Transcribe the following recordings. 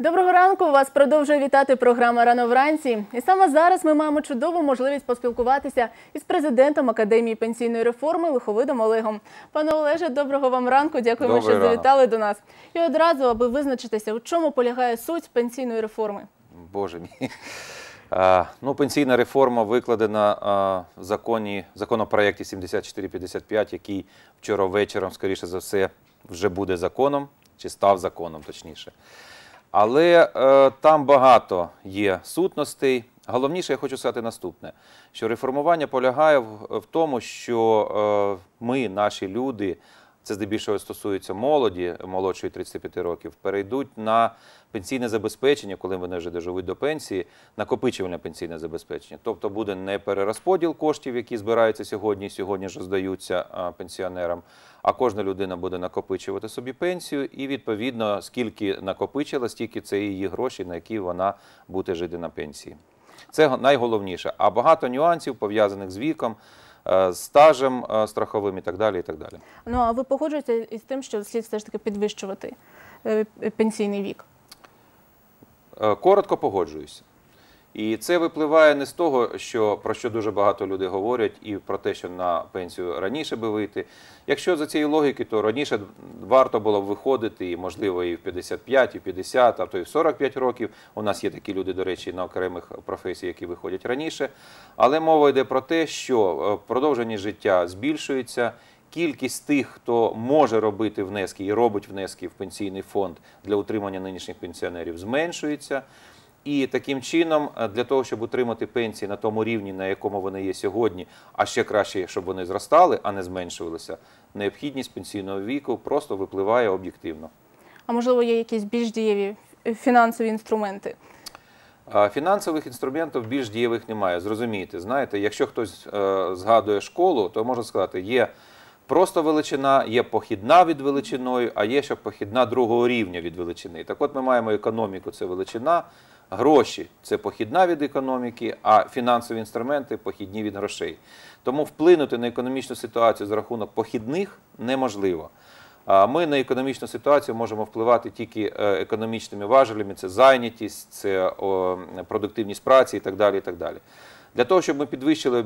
Доброго ранку. Вас продовжує вітати програма Рано вранці. І саме зараз ми маємо чудову можливість поспілкуватися із президентом Академії пенсійної реформи Лиховидом Олегом. Пане Олеже, доброго вам ранку. Дякуємо, Добрий що завітали до нас. І одразу, аби визначитися, у чому полягає суть пенсійної реформи. Боже мій. А, ну, пенсійна реформа викладена а, в законі, законопроєкті 7455, який вчора вечором, скоріше за все, вже буде законом, чи став законом, точніше. Але е, там багато є сутностей. Головніше, я хочу сказати наступне: що реформування полягає в, в тому, що е, ми, наші люди, це здебільшого стосується молоді, молодшої 35 років, перейдуть на пенсійне забезпечення, коли вони вже доживуть до пенсії, накопичувальне пенсійне забезпечення. Тобто буде не перерозподіл коштів, які збираються сьогодні, сьогодні ж роздаються а, пенсіонерам, а кожна людина буде накопичувати собі пенсію, і відповідно, скільки накопичила, стільки це її гроші, на які вона буде жити на пенсії. Це найголовніше. А багато нюансів пов'язаних з віком, стажем е, страховим і так далі. І так далі. Ну а ви погоджуєтеся із тим, що слід все ж таки підвищувати е, пенсійний вік? Е, Коротко погоджуюся. І це випливає не з того, що про що дуже багато людей говорять, і про те, що на пенсію раніше би вийти. Якщо за цією логіки, то раніше варто було б виходити, і можливо, і в 55, і в 50, а то і в 45 років. У нас є такі люди, до речі, на окремих професіях, які виходять раніше. Але мова йде про те, що е, продовження життя збільшується. Кількість тих, хто може робити внески і робить внески в пенсійний фонд для утримання нинішніх пенсіонерів, зменшується. І таким чином, е, для того, щоб утримати пенсії на тому рівні, на якому вони є сьогодні, а ще краще, щоб вони зростали, а не зменшувалися, необхідність пенсійного віку просто випливає об'єктивно. А можливо, є якісь більш дієві фінансові інструменти? Фінансових інструментів більш дієвих немає. Зрозумійте, знаєте, якщо хтось е, згадує школу, то можна сказати, є просто величина, є похідна від величиною, а є ще похідна другого рівня від величини. Так от ми маємо економіку, це величина, гроші це похідна від економіки, а фінансові інструменти похідні від грошей. Тому вплинути на економічну ситуацію за рахунок похідних неможливо. Ми на економічну ситуацію можемо впливати тільки е, економічними важелями: це зайнятість, це продуктивність праці і так далі. І так далі. Для того, щоб ми підвищили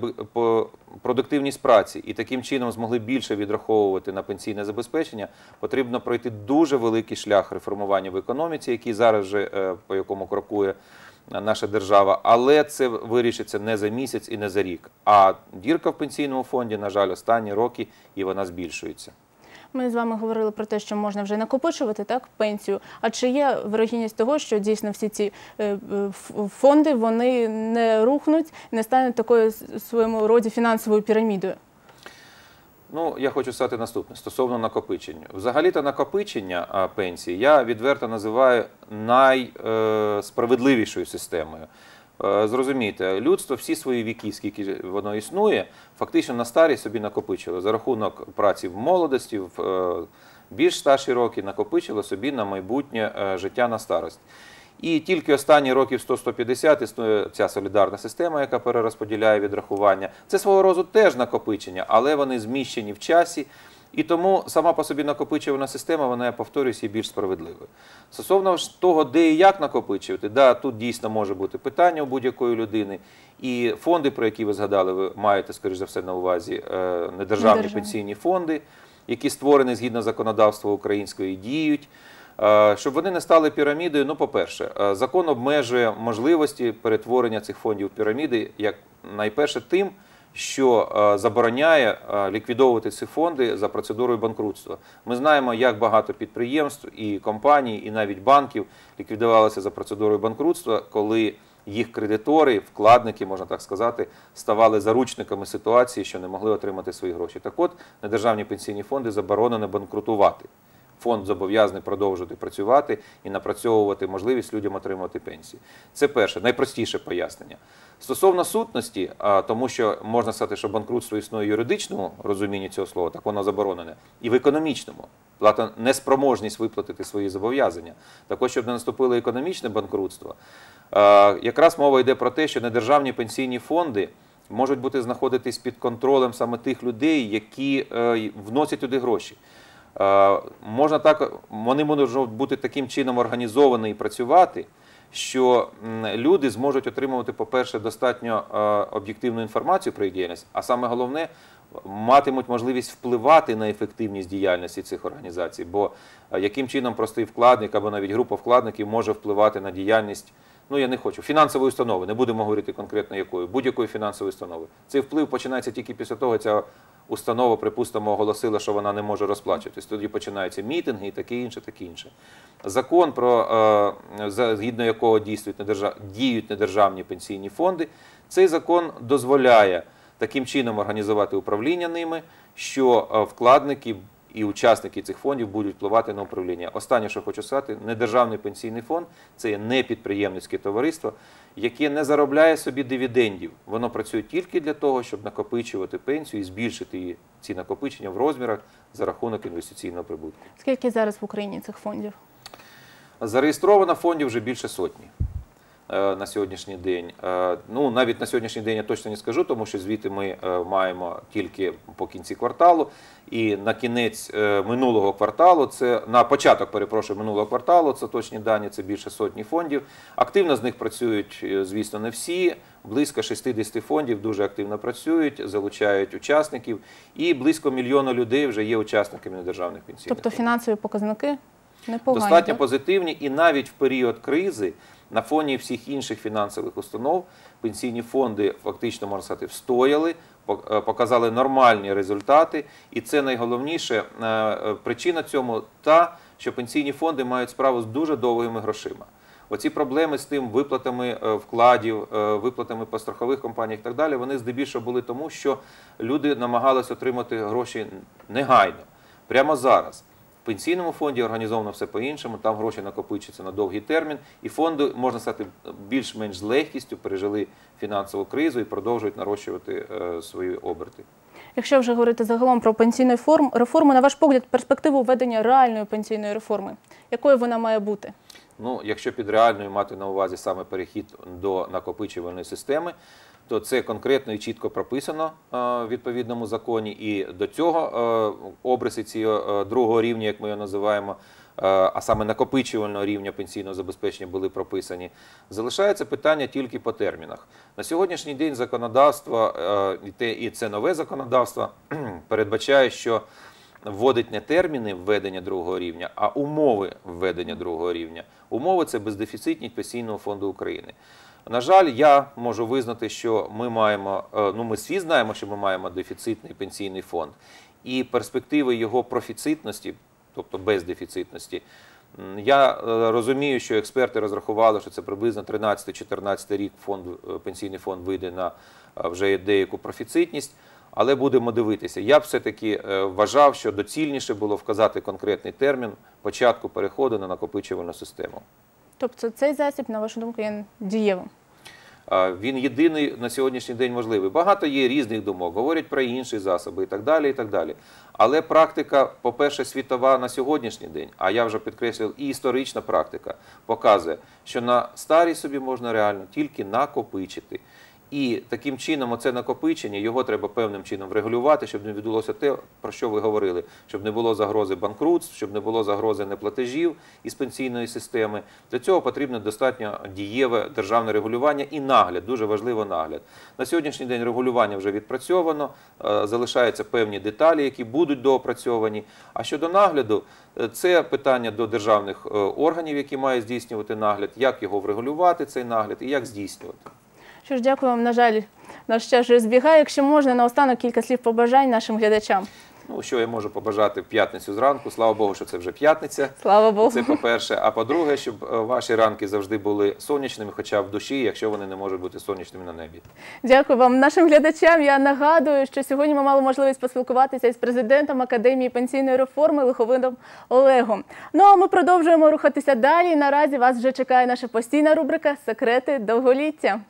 продуктивність праці і таким чином змогли більше відраховувати на пенсійне забезпечення, потрібно пройти дуже великий шлях реформування в економіці, який зараз вже е, по якому крокує наша держава. Але це вирішиться не за місяць і не за рік. А дірка в пенсійному фонді, на жаль, останні роки і вона збільшується. Ми з вами говорили про те, що можна вже накопичувати так пенсію. А чи є вирогідність того, що дійсно всі ці е, е, фонди вони не рухнуть, не стануть такою своєму роді фінансовою пірамідою? Ну, я хочу сказати наступне стосовно накопичення. Взагалі-то накопичення пенсії я відверто називаю найсправедливішою системою. Е, Зрозумійте, людство всі свої віки, скільки воно існує, фактично на старі собі накопичило за рахунок праці в молодості, в е, більш старші роки накопичило собі на майбутнє е, життя на старость. І тільки останні років 100-150 існує ця солідарна система, яка перерозподіляє відрахування. Це свого роду теж накопичення, але вони зміщені в часі. І тому сама по собі накопичувана система, вона, я повторюсь, є більш справедливою. Стосовно ж того, де і як накопичувати, да, тут дійсно може бути питання у будь-якої людини. І фонди, про які ви згадали, ви маєте, скоріш за все, на увазі е, недержавні пенсійні фонди, які створені згідно законодавства українського і діють. Е, Щоб вони не стали пірамідою, ну, по-перше, е, закон обмежує можливості перетворення цих фондів в піраміди, як найперше тим, що е, забороняє е, ліквідовувати ці фонди за процедурою банкрутства. Ми знаємо, як багато підприємств і компаній, і навіть банків ліквідувалися за процедурою банкрутства, коли їх кредитори, вкладники, можна так сказати, ставали заручниками ситуації, що не могли отримати свої гроші. Так от, недержавні пенсійні фонди заборонено банкрутувати. Фонд зобов'язаний продовжувати працювати і напрацьовувати можливість людям отримувати пенсії. Це перше, найпростіше пояснення. Стосовно сутності, тому що можна сказати, що банкрутство існує в юридичному розумінні цього слова, так воно заборонене, і в економічному. Плата неспроможність виплатити свої зобов'язання. Також, щоб не наступило економічне банкрутство, якраз мова йде про те, що недержавні пенсійні фонди можуть бути знаходитись під контролем саме тих людей, які е, вносять туди гроші. Е, Можна так, вони можуть бути таким чином організовані і працювати, що люди зможуть отримувати, по-перше, достатньо е, об'єктивну інформацію про їх діяльність, а саме головне, матимуть можливість впливати на ефективність діяльності цих організацій. Бо е, яким чином простий вкладник або навіть група вкладників може впливати на діяльність. Ну, я не хочу. Фінансової установи, не будемо говорити конкретно якої, будь-якої фінансової установи. Цей вплив починається тільки після того, ця установа, припустимо, оголосила, що вона не може розплачуватись. Тоді починаються мітинги і таке інше, таке інше. Закон, про, е, згідно якого діють недержавні пенсійні фонди, цей закон дозволяє таким чином організувати управління ними, що е, вкладники і учасники цих фондів будуть впливати на управління. Останнє, що хочу сказати, недержавний пенсійний фонд це є не підприємницьке товариство, яке не заробляє собі дивідендів. Воно працює тільки для того, щоб накопичувати пенсію і збільшити її, ці накопичення в розмірах за рахунок інвестиційного прибутку. Скільки зараз в Україні цих фондів? Зареєстровано фондів вже більше сотні на сьогоднішній день. Е, Ну, навіть на сьогоднішній день я точно не скажу, тому що звіти ми е, маємо тільки по кінці кварталу. І на кінець е, минулого кварталу, це на початок, перепрошую, минулого кварталу, це точні дані, це більше сотні фондів. Активно з них працюють, е, звісно, не всі. Близько 60 фондів дуже активно працюють, залучають учасників, і близько мільйона людей вже є учасниками недержавних пенсійних Тобто фінансові показники непогані. достатньо так? позитивні, і навіть в період кризи на фоні всіх інших фінансових установ пенсійні фонди фактично можна сказати встояли, е, показали нормальні результати, і це найголовніше е, е, причина цьому та, що пенсійні фонди мають справу з дуже довгими грошима. Оці проблеми з тим виплатами вкладів, виплатами по страхових компаніях і так далі, вони здебільшого були тому, що люди намагалися отримати гроші негайно, прямо зараз. В пенсійному фонді організовано все по-іншому, там гроші накопичуються на довгий термін, і фонди, можна сказати, більш-менш з легкістю пережили фінансову кризу і продовжують нарощувати е, свої оберти. Якщо вже говорити загалом про пенсійну форм, реформу, на ваш погляд, перспективу введення реальної пенсійної реформи, якою вона має бути? Ну, якщо під реальною мати на увазі саме перехід до накопичувальної системи, то це конкретно і чітко прописано е, в відповідному законі. І до цього е, обриси цього е, другого рівня, як ми його називаємо, а саме накопичувального рівня пенсійного забезпечення були прописані. Залишається питання тільки по термінах. На сьогоднішній день законодавство і це нове законодавство передбачає, що вводить не терміни введення другого рівня, а умови введення другого рівня. Умови це бездефіцитність Пенсійного фонду України. На жаль, я можу визнати, що ми маємо, е, ну ми всі знаємо, що ми маємо дефіцитний пенсійний фонд, і перспективи його профіцитності, тобто бездефіцитності. Я е, розумію, що експерти розрахували, що це приблизно 13-14 рік фонд, е, пенсійний фонд вийде на вже деяку профіцитність. Але будемо дивитися. Я б все-таки вважав, що доцільніше було вказати конкретний термін початку переходу на накопичувальну систему. Тобто цей засіб, на вашу думку, є дієвим. Він єдиний на сьогоднішній день можливий. Багато є різних думок, говорять про інші засоби і так далі. і так далі. Але практика, по-перше, світова на сьогоднішній день, а я вже підкреслив, і історична практика показує, що на старій собі можна реально тільки накопичити. І таким чином, оце накопичення, його треба певним чином врегулювати, щоб не відбулося те, про що ви говорили, щоб не було загрози банкрутств, щоб не було загрози неплатежів із пенсійної системи. Для цього потрібно достатньо дієве державне регулювання і нагляд, дуже важливо нагляд. На сьогоднішній день регулювання вже відпрацьовано, е, залишаються певні деталі, які будуть доопрацьовані. А щодо нагляду, е, це питання до державних е, органів, які мають здійснювати нагляд, як його врегулювати, цей нагляд і як здійснювати. Що ж, дякую вам. На жаль, наш час вже збігає. Якщо можна, наостанок кілька слів побажань нашим глядачам. Ну, що я можу побажати в п'ятницю зранку. Слава Богу, що це вже п'ятниця. Слава Богу. Це по-перше. А по-друге, щоб е, ваші ранки завжди були сонячними, хоча б в душі, якщо вони не можуть бути сонячними на небі. Дякую вам, нашим глядачам. Я нагадую, що сьогодні ми мали можливість поспілкуватися із президентом Академії пенсійної реформи Лиховидом Олегом. Ну а ми продовжуємо рухатися далі. Наразі вас вже чекає наша постійна рубрика Секрети довголіття.